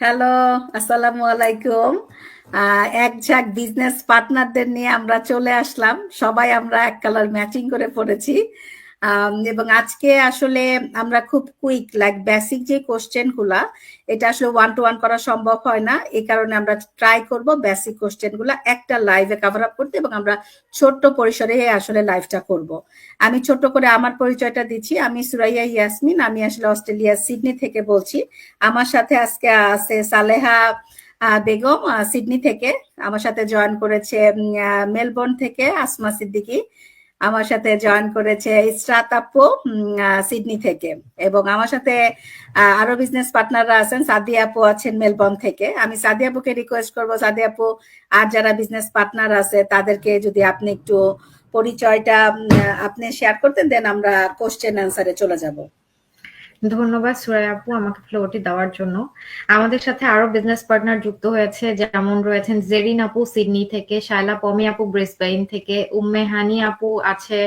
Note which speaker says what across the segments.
Speaker 1: Hello আসসালামু আলাইকুম। এক ঝাঁক বিজনেস পার্টনারদের নিয়ে আমরা চলে আসলাম। সবাই আমরা এক কালার ম্যাচিং করে পড়েছি। এবং আজকে আসলে আমরা খুব কুইক লাইক বেসিক যে কোশ্চেনগুলা, এটা আসলে ওয়ান টু ওয়ান করা সম্ভব হয় না। এই কারণে আমরা ট্রাই করব বেসিক কোশ্চেনগুলা একটা লাইভে কভার আপ করতে এবং আমরা ছোট্ট পরিসরে আসলে লাইভটা করব। আমি ছোট্ট করে আমার পরিচয়টা দিচ্ছি। আমি সুরাইয়া ইয়াসমিন। আমি আসলে অস্ট্রেলিয়া সিডনি থেকে বলছি। আমার সাথে আজকে আছে সালেহা বেগম সিডনি থেকে। আমার সাথে জয়েন করেছে মেলবোর্ন থেকে আসমা সিদ্দিকী। আমার সাথে জয়েন করেছে ইসরাত আপু সিডনি থেকে। এবং আমার সাথে আরও বিজনেস পার্টনাররা আছেন। সাদিয়া আপু আছেন মেলবর্ন থেকে। আমি সাদিয়া আপুকে রিকোয়েস্ট করব। সাদিয়া আপু, আর যারা বিজনেস পার্টনার আছে, তাদেরকে যদি আপনি একটু পরিচয়টা আপনি শেয়ার করতেন দেন আমরা কোশ্চেন অ্যান্সারে চলে যাব।
Speaker 2: ধন্যবাদ সুরাই আপু আমাকে ফ্লোরটি দেওয়ার জন্য। আমাদের সাথে আরও বিজনেস পার্টনার যুক্ত হয়েছে, যেমন রয়েছেন জেরিন আপু সিডনি থেকে, শায়লা পমি আপু ব্রিসবেইন থেকে, উম্মে হানি আপু আছে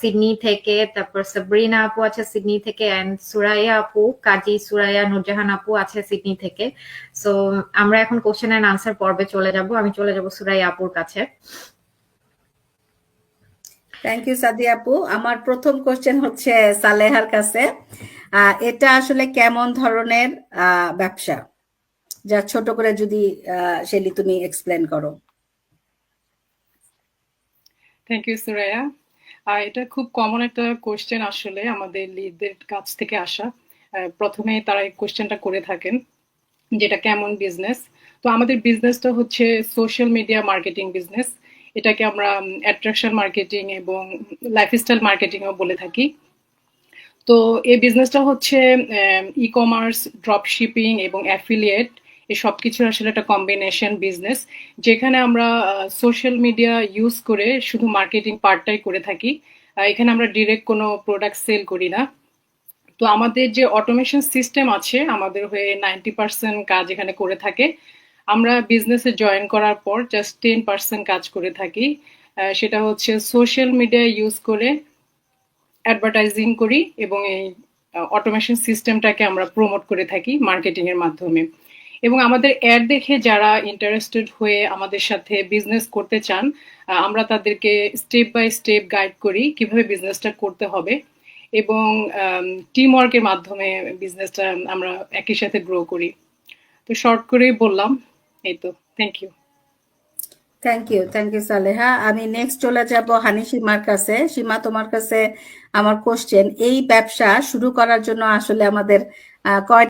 Speaker 2: সিডনি থেকে, তারপর সাবরিনা আপু আছে সিডনি থেকে এন্ড সুরাইয়া আপু, কাজী সুরাইয়া নুরজাহান আপু আছে সিডনি থেকে। সো আমরা এখন কোশ্চেন এন্ড আনসার পর্বে চলে যাব। আমি চলে যাব সুরাইয়া আপুর কাছে।
Speaker 1: থ্যাংক ইউ সাদিয়া আপু। আমার প্রথম কোশ্চেন হচ্ছে সালেহার কাছে। এটা আসলে কেমন ধরনের ব্যবসা? যা ছোট করে যদি শেলি তুমি এক্সপ্লেন করো।
Speaker 3: থ্যাংক ইউ সুরাইয়া আর এটা খুব কমন একটা কোশ্চেন আসলে আমাদের লিডদের কাছ থেকে আসা। প্রথমে তারা এই কোশ্চেনটা করে থাকেন, যেটা কেমন বিজনেস তো আমাদের বিজনেসটা হচ্ছে সোশ্যাল মিডিয়া মার্কেটিং বিজনেস এটাকে আমরা অ্যাট্রাকশন মার্কেটিং এবং লাইফস্টাইল মার্কেটিংও বলে থাকি। তো এই বিজনেসটা হচ্ছে ই কমার্স ড্রপ শিপিং এবং অ্যাফিলিয়েট এই সব কিছুর আসলে একটা কম্বিনেশন বিজনেস যেখানে আমরা সোশ্যাল মিডিয়া ইউজ করে শুধু মার্কেটিং পার্টটাই করে থাকি। এখানে আমরা ডিরেক্ট কোনো প্রোডাক্ট সেল করি না। তো আমাদের যে অটোমেশন সিস্টেম আছে, আমাদের হয়ে নাইনটি পার্সেন্ট কাজ এখানে করে থাকে। আমরা বিজনেসে জয়েন করার পর জাস্ট টেন পার্সেন্ট কাজ করে থাকি। সেটা হচ্ছে সোশ্যাল মিডিয়া ইউজ করে অ্যাডভার্টাইজিং করি এবং এই অটোমেশন সিস্টেমটাকে আমরা প্রমোট করে থাকি মার্কেটিং এর মাধ্যমে। এবং আমাদের অ্যাড দেখে যারা ইন্টারেস্টেড হয়ে আমাদের সাথে বিজনেস করতে চান আমরা তাদেরকে স্টেপ বাই স্টেপ গাইড করি কীভাবে বিজনেসটা করতে হবে এবং টিম ওয়ার্কের মাধ্যমে বিজনেসটা আমরা একই সাথে গ্রো করি। তো শর্ট করেই বললাম, এই তো thank you
Speaker 1: thank you thank you Saleha আমি নেক্সট চলে যাব হানি সীমার কাছে। সীমা, তোমার কাছে আমার কোশ্চেন এই ব্যবসা শুরু করার জন্য আসলে আমাদের কয়